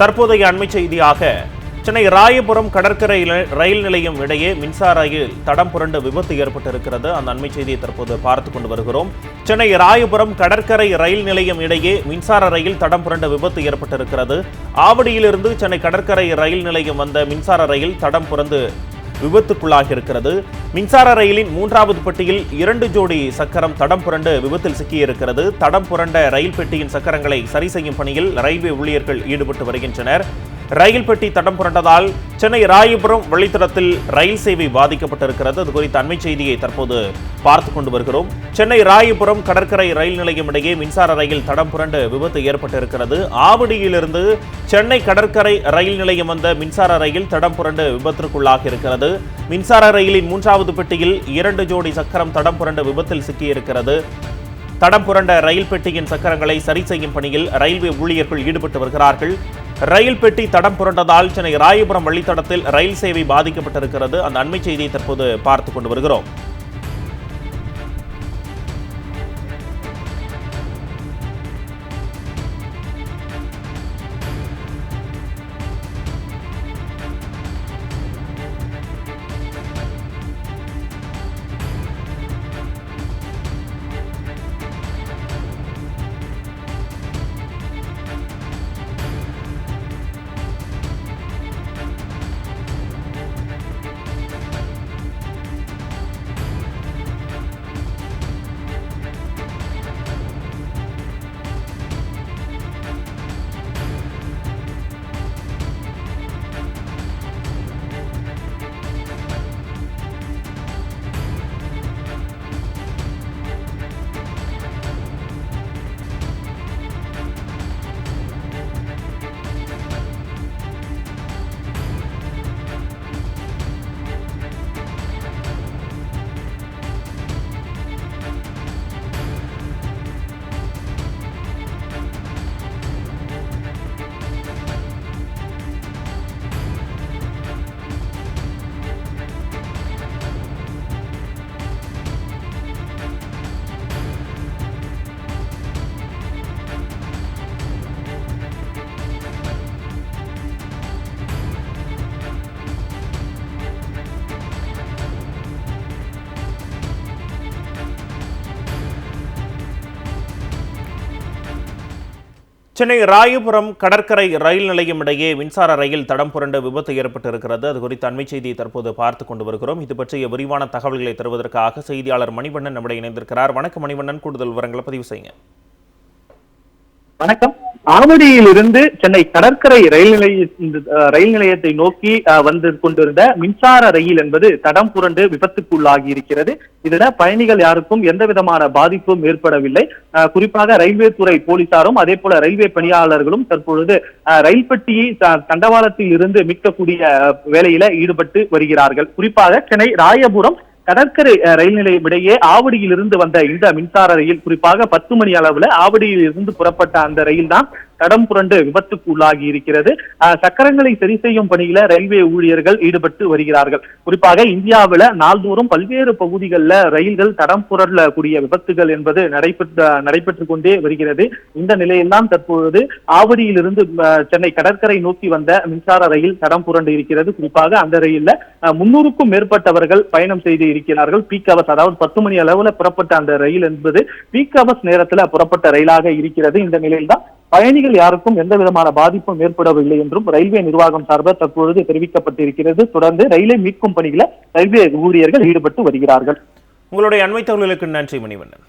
தற்போதைய அண்மை செய்தியாக சென்னை ராயபுரம் கடற்கரை ரயில் நிலையம் இடையே மின்சார ரயில் தடம் புரண்டு விபத்து ஏற்பட்டிருக்கிறது. அந்த அண்மை செய்தியை தற்போது பார்த்து கொண்டு வருகிறோம். சென்னை ராயபுரம் கடற்கரை ரயில் நிலையம் இடையே மின்சார ரயில் தடம் புரண்ட விபத்து ஏற்பட்டிருக்கிறது. ஆவடியிலிருந்து சென்னை கடற்கரை ரயில் நிலையம் வந்த மின்சார ரயில் தடம் புரந்து விபத்துக்குள்ளாகி இருக்கிறது. மின்சார ரயிலின் மூன்றாவது பெட்டியில் இரண்டு ஜோடி சக்கரம் தடம் புரண்டு விபத்தில் சிக்கியிருக்கிறது. தடம் புரண்ட ரயில் பெட்டியின் சக்கரங்களை சரி செய்யும் பணியில் ரயில்வே ஊழியர்கள் ஈடுபட்டு வருகின்றனர். ரயில் பெட்டி தடம் புரண்டதால் சென்னை ராயபுரம் வழித்தடத்தில் ரயில் சேவை பாதிக்கப்பட்டிருக்கிறது. அது குறித்த அண்மை செய்தியை தற்போது பார்த்து கொண்டு வருகிறோம். சென்னை ராயபுரம் கடற்கரை ரயில் நிலையம் இடையே மின்சார ரயில் தடம் புரண்டு விபத்து ஏற்பட்டிருக்கிறது. ஆவடியிலிருந்து சென்னை கடற்கரை ரயில் நிலையம் வந்த மின்சார ரயில் தடம் புரண்டு விபத்திற்குள்ளாக இருக்கிறது. மின்சார ரயிலின் மூன்றாவது பெட்டியில் இரண்டு ஜோடி சக்கரம் தடம் புரண்டு விபத்தில் சிக்கியிருக்கிறது. தடம் புரண்ட ரயில் பெட்டியின் சக்கரங்களை சரி செய்யும் பணியில் ரயில்வே ஊழியர்கள் ஈடுபட்டு வருகிறார்கள். ரயில் பெட்டி தடம் புரண்டதால் சென்னை ராயபுரம் வழித்தடத்தில் ரயில் சேவை பாதிக்கப்பட்டிருக்கிறது. அந்த அண்மை செய்தியை தற்போது பார்த்து கொண்டு வருகிறோம். சென்னை ராயபுரம் கடற்கரை ரயில் நிலையம் இடையே மின்சார ரயில் தடம் புரண்ட விபத்து ஏற்பட்டிருக்கிறது. அது குறித்த அண்மை செய்தியை தற்போது பார்த்து கொண்டு வருகிறோம். இது பற்றிய விரிவான தகவல்களை தருவதற்காக செய்தியாளர் மணிவண்ணன் நம்முடைய இணைந்திருக்கிறார். வணக்கம் மணிவண்ணன். கூடுதல் விவரங்களை பதிவு செய்யுங்க. வணக்கம். ஆவடியில் இருந்து சென்னை கடற்கரை ரயில் நிலைய ரயில் நிலையத்தை நோக்கி அஹ், வந்து கொண்டிருந்த மின்சார ரயில் என்பது தடம் புரண்டு விபத்துக்குள்ளாகி இருக்கிறது இதுல பயணிகள் யாருக்கும் எந்த விதமான பாதிப்பும் ஏற்படவில்லை. அஹ், குறிப்பாக ரயில்வே துறை போலீசாரும் அதே போல ரயில்வே பணியாளர்களும் தற்பொழுது அஹ், ரயில் பெட்டியை தண்டவாளத்தில் இருந்து மீட்கக்கூடிய வேலையில ஈடுபட்டு வருகிறார்கள். குறிப்பாக சென்னை ராயபுரம் கடற்கரை ரயில் நிலையம் இடையே ஆவடியில் இருந்து வந்த இந்த மின்சார ரயில் குறிப்பாக பத்து மணி அளவுல ஆவடியில் இருந்து புறப்பட்ட அந்த ரயில் தான் தடம் புரண்டு விபத்துக்கு உள்ளாகி இருக்கிறது சக்கரங்களை சரி செய்யும் பணியில ரயில்வே ஊழியர்கள் ஈடுபட்டு வருகிறார்கள். குறிப்பாக இந்தியாவில நாள்தோறும் பல்வேறு பகுதிகளில் ரயில்கள் தடம் புரளக்கூடிய விபத்துகள் என்பது நடைபெற்ற நடைபெற்று கொண்டே வருகிறது. இந்த நிலையில்தான் தற்பொழுது ஆவடியிலிருந்து சென்னை கடற்கரை நோக்கி வந்த மின்சார ரயில் தடம் புரண்டு இருக்கிறது. குறிப்பாக அந்த ரயில்ல முன்னூறுக்கும் மேற்பட்டவர்கள் பயணம் செய்து இருக்கிறார்கள். பீக் அவர்ஸ் அதாவது பத்து மணி அளவுல புறப்பட்ட அந்த ரயில் என்பது பீக் அவர்ஸ் நேரத்துல புறப்பட்ட ரயிலாக இருக்கிறது. இந்த நிலையில்தான் பயணிகள் யாருக்கும் எந்த விதமான பாதிப்பும் ஏற்படவில்லை என்றும் ரயில்வே நிர்வாகம் சார்பில் தற்பொழுது தெரிவிக்கப்பட்டிருக்கிறது. தொடர்ந்து ரயிலை மீட்கும் பணிகளை ரயில்வே ஊழியர்கள் ஈடுபட்டு வருகிறார்கள். உங்களுடைய அண்மை தகவல்களுக்கு நன்றி மணிவண்ணன்.